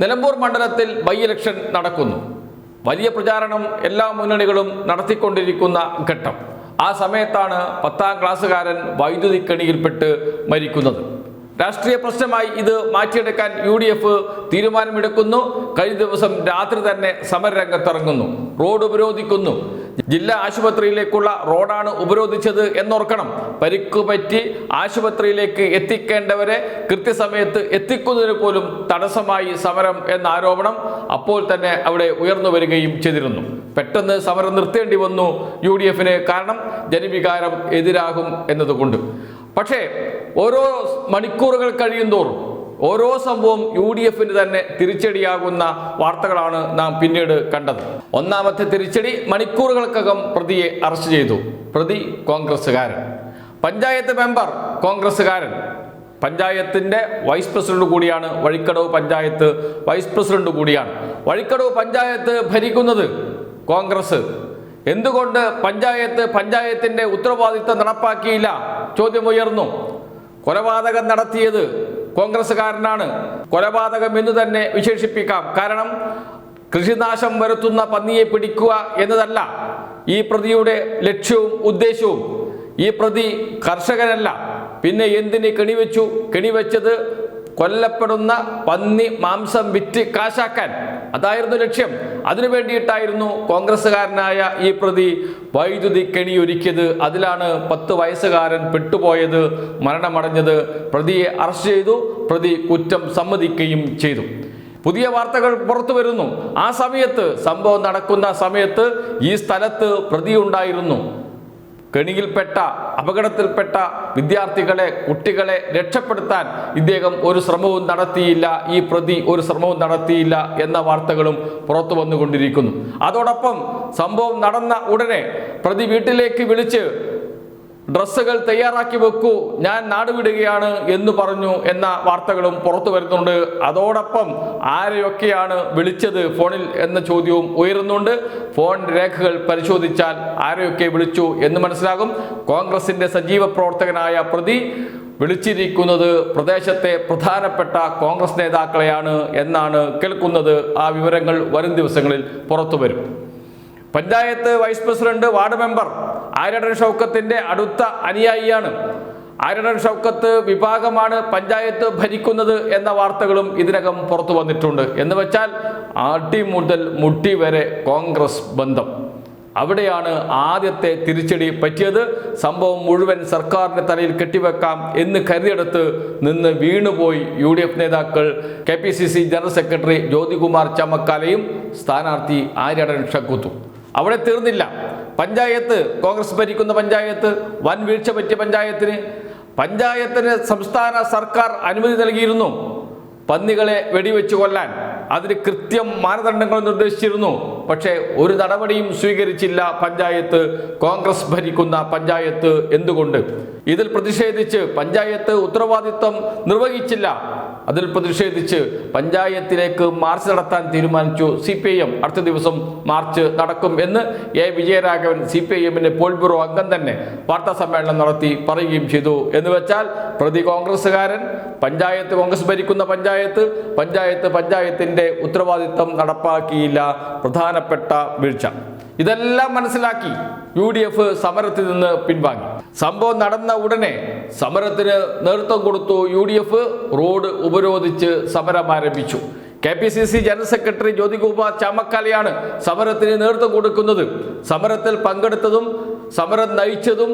നിലമ്പൂർ മണ്ഡലത്തിൽ by election നടക്കുന്നു. വലിയ പ്രചാരണം എല്ലാ മുന്നണികളും നടത്തിക്കൊണ്ടിരിക്കുന്ന ഘട്ടം. ആ സമയത്താണ് പത്താം ക്ലാസ്സുകാരൻ വൈദ്യുതി കെണിയിൽപ്പെട്ട് മരിക്കുന്നത്. രാഷ്ട്രീയ പ്രശ്നമായി ഇത് മാറ്റിയെടുക്കാൻ യു ഡി എഫ് തീരുമാനമെടുക്കുന്നു. കഴിഞ്ഞ ദിവസം രാത്രി തന്നെ സമരരംഗത്തിറങ്ങുന്നു. റോഡ് ഉപരോധിക്കുന്നു. ജില്ലാ ആശുപത്രിയിലേക്കുള്ള റോഡാണ് ഉപരോധിച്ചത് എന്നോർക്കണം. പരിക്കുപറ്റി ആശുപത്രിയിലേക്ക് എത്തിക്കേണ്ടവരെ കൃത്യസമയത്ത് എത്തിക്കുന്നതിന് പോലും തടസ്സമായി സമരം എന്ന ആരോപണം അപ്പോൾ തന്നെ അവിടെ ഉയർന്നു വരികയും ചെയ്തിരുന്നു. പെട്ടെന്ന് സമരം നിർത്തേണ്ടി വന്നു യു ഡി എഫിന് കാരണം ജനവികാരം എതിരാകും എന്നതുകൊണ്ട്. പക്ഷേ ഓരോ മണിക്കൂറുകൾ കഴിയുന്തോറും ഓരോ സംഭവം യു ഡി എഫിന് തന്നെ തിരിച്ചടിയാകുന്ന വാർത്തകളാണ് നാം പിന്നീട് കണ്ടത്. ഒന്നാമത്തെ തിരിച്ചടി മണിക്കൂറുകൾക്കകം പ്രതിയെ അറസ്റ്റ് ചെയ്തു. പ്രതി കോൺഗ്രസ്സുകാരൻ. പഞ്ചായത്ത് മെമ്പർ കോൺഗ്രസ്സുകാരൻ. പഞ്ചായത്തിന്റെ വൈസ് പ്രസിഡന്റ് കൂടിയാണ് വഴിക്കടവ് പഞ്ചായത്ത് വൈസ് പ്രസിഡന്റ് കൂടിയാണ്. വഴിക്കടവ് പഞ്ചായത്ത് ഭരിക്കുന്നത് കോൺഗ്രസ്. എന്തുകൊണ്ട് പഞ്ചായത്ത് പഞ്ചായത്തിന്റെ ഉത്തരവാദിത്തം നടപ്പാക്കിയില്ല? ചോദ്യമുയർന്നു കൊലപാതകം നടത്തിയത് കോൺഗ്രസ്സുകാരനാണ്. കൊലപാതകം എന്ന് തന്നെ വിശേഷിപ്പിക്കാം. കാരണം കൃഷിനാശം വരുത്തുന്ന പന്നിയെ പിടിക്കുക എന്നതല്ല ഈ പ്രതിയുടെ ലക്ഷ്യവും ഉദ്ദേശവും. ഈ പ്രതി കർഷകനല്ല. പിന്നെ എന്തിന് കെണിവെച്ചു? കെണിവെച്ചത് കൊല്ലപ്പെടുന്ന പന്നി മാംസം വിറ്റ് കാശാക്കാൻ. അതായിരുന്നു ലക്ഷ്യം. അതിനു വേണ്ടിയിട്ടായിരുന്നു കോൺഗ്രസ്സുകാരനായ ഈ പ്രതി വൈദ്യുതി കെണി ഒരുക്കിയത് അതിലാണ് പത്ത് വയസ്സുകാരൻ പെട്ടുപോയത് മരണമടഞ്ഞത്. പ്രതിയെ അറസ്റ്റ് ചെയ്തു പ്രതി കുറ്റം സമ്മതിക്കുകയും ചെയ്തു. പുതിയ വാർത്തകൾ പുറത്തു വരുന്നു. ആ സമയത്ത് സംഭവം നടക്കുന്ന സമയത്ത് ഈ സ്ഥലത്ത് പ്രതിയുണ്ടായിരുന്നു. കെണിയിൽപ്പെട്ട അപകടത്തിൽപ്പെട്ട വിദ്യാർത്ഥികളെ കുട്ടികളെ രക്ഷപ്പെടുത്താൻ ഇദ്ദേഹം ഒരു ശ്രമവും നടത്തിയില്ല ഈ പ്രതി ഒരു ശ്രമവും നടത്തിയില്ല എന്ന വാർത്തകളും പുറത്തു വന്നുകൊണ്ടിരിക്കുന്നു. അതോടൊപ്പം സംഭവം നടന്ന ഉടനെ പ്രതി വീട്ടിലേക്ക് വിളിച്ച് ഡ്രസ്സുകൾ തയ്യാറാക്കി വെക്കൂ ഞാൻ നാടുവിടുകയാണ് എന്ന് പറഞ്ഞു എന്ന വാർത്തകളും പുറത്തു വരുന്നുണ്ട്. അതോടൊപ്പം ആരെയൊക്കെയാണ് വിളിച്ചത് ഫോണിൽ എന്ന ചോദ്യവും ഉയരുന്നുണ്ട്. ഫോൺ രേഖകൾ പരിശോധിച്ചാൽ ആരെയൊക്കെ വിളിച്ചു എന്ന് മനസ്സിലാകും. കോൺഗ്രസിന്റെ സജീവ പ്രവർത്തകനായ പ്രതി വിളിച്ചിരിക്കുന്നത് പ്രദേശത്തെ പ്രധാനപ്പെട്ട കോൺഗ്രസ് നേതാക്കളെയാണ് എന്നാണ് കേൾക്കുന്നത്. ആ വിവരങ്ങൾ വരും ദിവസങ്ങളിൽ പുറത്തു വരും. Panchayat vice president ward member Aryadan ഷൗക്കത്തിന്റെ അടുത്ത അനുയായിയാണ്. ആര്യടൻ ഷൗക്കത്ത് വിഭാഗമാണ് പഞ്ചായത്ത് ഭരിക്കുന്നത് എന്ന വാർത്തകളും ഇതിനകം പുറത്തു വന്നിട്ടുണ്ട്. എന്ന് വെച്ചാൽ അടി മുതൽ മുട്ടി വരെ കോൺഗ്രസ് ബന്ധം. അവിടെയാണ് ആദ്യത്തെ തിരിച്ചടി പറ്റിയത്. സംഭവം മുഴുവൻ സർക്കാരിന്റെ തലയിൽ കെട്ടിവെക്കാം എന്ന് കരുതിയെടുത്ത് നിന്ന് വീണുപോയി യു ഡി എഫ് നേതാക്കൾ. K P C C general secretary Jyothikumar ചമക്കാലയും സ്ഥാനാർത്ഥി ആര്യടൻ ഷക്കുത്തും അവിടെ തീർന്നില്ല. പഞ്ചായത്ത് കോൺഗ്രസ് ഭരിക്കുന്ന പഞ്ചായത്ത് വൻ വീഴ്ച പറ്റിയ പഞ്ചായത്തിന് പഞ്ചായത്തിന് സംസ്ഥാന സർക്കാർ അനുമതി നൽകിയിരുന്നു. പന്നികളെ വെടിവെച്ച് കൊല്ലാൻ. അതിന് കൃത്യം മാനദണ്ഡങ്ങൾ നിർദ്ദേശിച്ചിരുന്നു. പക്ഷേ ഒരു നടപടിയും സ്വീകരിച്ചില്ല പഞ്ചായത്ത് കോൺഗ്രസ് ഭരിക്കുന്ന പഞ്ചായത്ത് എന്തുകൊണ്ട്? ഇതിൽ പ്രതിഷേധിച്ച് പഞ്ചായത്ത് ഉത്തരവാദിത്വം നിർവഹിച്ചില്ല. അതിൽ പ്രതിഷേധിച്ച് പഞ്ചായത്തിലേക്ക് മാർച്ച് നടത്താൻ തീരുമാനിച്ചു. സി പി ഐ എം അടുത്ത ദിവസം മാർച്ച് നടക്കും എന്ന് A Vijayaraghavan C P I എമ്മിന്റെ പോൾ ബ്യൂറോ അംഗം തന്നെ വാർത്താ സമ്മേളനം നടത്തി പറയുകയും ചെയ്തു. എന്ന് വെച്ചാൽ പ്രതി കോൺഗ്രസ്സുകാരൻ പഞ്ചായത്ത് കോൺഗ്രസ് ഭരിക്കുന്ന പഞ്ചായത്ത് പഞ്ചായത്ത് പഞ്ചായത്തിന്റെ ഉത്തരവാദിത്തം നടപ്പാക്കിയില്ല. പ്രധാനപ്പെട്ട വീഴ്ച. ഇതെല്ലാം മനസ്സിലാക്കി യു ഡി എഫ് സമരത്തിൽ നിന്ന് പിൻവാങ്ങി. സംഭവം നടന്ന ഉടനെ സമരത്തിന് നേതൃത്വം കൊടുത്തു യു ഡി എഫ് റോഡ് ഉപരോധിച്ച് സമരം ആരംഭിച്ചു. K P C C general secretary Jyothikumar ചാമക്കാലയാണ് സമരത്തിന് നേതൃത്വം കൊടുക്കുന്നത്. സമരത്തിൽ പങ്കെടുത്തതും സമരം നയിച്ചതും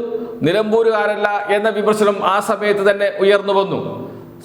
നിലമ്പൂരുകാരല്ല എന്ന വിമർശനം ആ സമയത്ത് തന്നെ ഉയർന്നു വന്നു.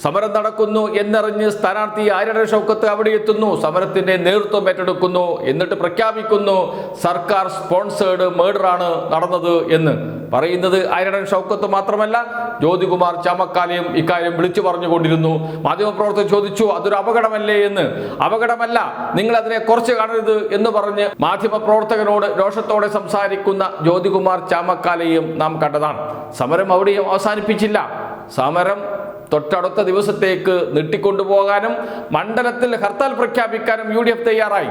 സമരം നടക്കുന്നു എന്നറിഞ്ഞ് സ്ഥാനാർത്ഥി ആരുടെ ഷൗക്കത്ത് അവിടെ എത്തുന്നു. സമരത്തിന്റെ നേതൃത്വം ഏറ്റെടുക്കുന്നു. എന്നിട്ട് പ്രഖ്യാപിക്കുന്നു സർക്കാർ സ്പോൺസേഡ് മേഡറാണ് നടന്നത് എന്ന്. പറയുന്നത് ആര്യടൻ ഷൗക്കത്ത് മാത്രമല്ല ജ്യോതികുമാർ ചാമക്കാലയും ഇക്കാര്യം വിളിച്ചു പറഞ്ഞുകൊണ്ടിരുന്നു. മാധ്യമപ്രവർത്തകർ ചോദിച്ചു അതൊരു അപകടമല്ലേ എന്ന്? അപകടമല്ല നിങ്ങൾ അതിനെ കുറച്ച് കാണരുത് എന്ന് പറഞ്ഞ് മാധ്യമപ്രവർത്തകനോട് രോഷത്തോടെ സംസാരിക്കുന്ന ജ്യോതികുമാർ ചാമക്കാലയും നാം കണ്ടതാണ്. സമരം അവിടെയും അവസാനിപ്പിച്ചില്ല. സമരം തൊട്ടടുത്ത ദിവസത്തേക്ക് നീട്ടിക്കൊണ്ടുപോകാനും മണ്ഡലത്തിൽ ഹർത്താൽ പ്രഖ്യാപിക്കാനും യു ഡി എഫ് തയ്യാറായി.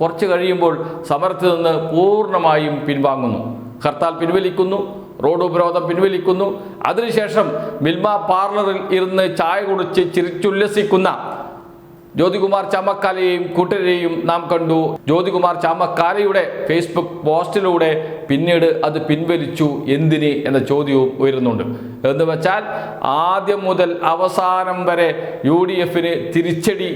കുറച്ച് കഴിയുമ്പോൾ സമരത്തിൽ നിന്ന് പൂർണമായും പിൻവാങ്ങുന്നു. ഹർത്താൽ പിൻവലിക്കുന്നു റോഡ് ഉപരോധം പിൻവലിക്കുന്നു. അതിനുശേഷം മിൽമ പാർലറിൽ ഇരുന്ന് ചായ കുടിച്ച് ചിരിച്ചുല്ലസിക്കുന്ന ജ്യോതികുമാർ ചാമക്കാലയെയും കൂട്ടരെയും നാം കണ്ടു. ജ്യോതികുമാർ ചാമക്കാലയുടെ ഫേസ്ബുക്ക് പോസ്റ്റിലൂടെ പിന്നീട് അത് പിൻവലിച്ചു. എന്തിന് എന്ന ചോദ്യവും ഉയരുന്നുണ്ട്. എന്ന് വെച്ചാൽ ആദ്യം മുതൽ അവസാനം വരെ യു ഡി എഫിന് തിരിച്ചടി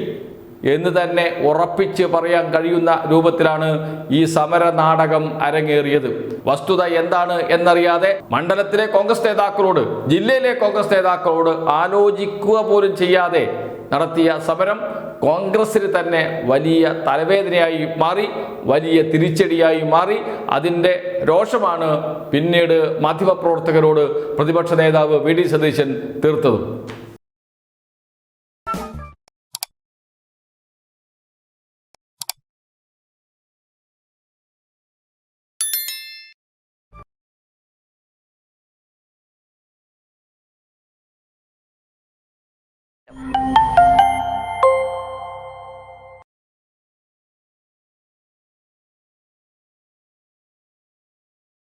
എന്ന് തന്നെ ഉറപ്പിച്ച് പറയാൻ കഴിയുന്ന രൂപത്തിലാണ് ഈ സമര നാടകം അരങ്ങേറിയത്. വസ്തുത എന്താണ് എന്നറിയാതെ മണ്ഡലത്തിലെ കോൺഗ്രസ് നേതാക്കളോട് ജില്ലയിലെ കോൺഗ്രസ് നേതാക്കളോട് ആലോചിക്കുക പോലും ചെയ്യാതെ നടത്തിയ സമരം കോൺഗ്രസിന് തന്നെ വലിയ തലവേദനയായി മാറി വലിയ തിരിച്ചടിയായി മാറി. അതിന്റെ രോഷമാണ് പിന്നീട് മാധ്യമപ്രവർത്തകരോട് പ്രതിപക്ഷ നേതാവ് വി ഡി സതീശൻ തീർത്തത്.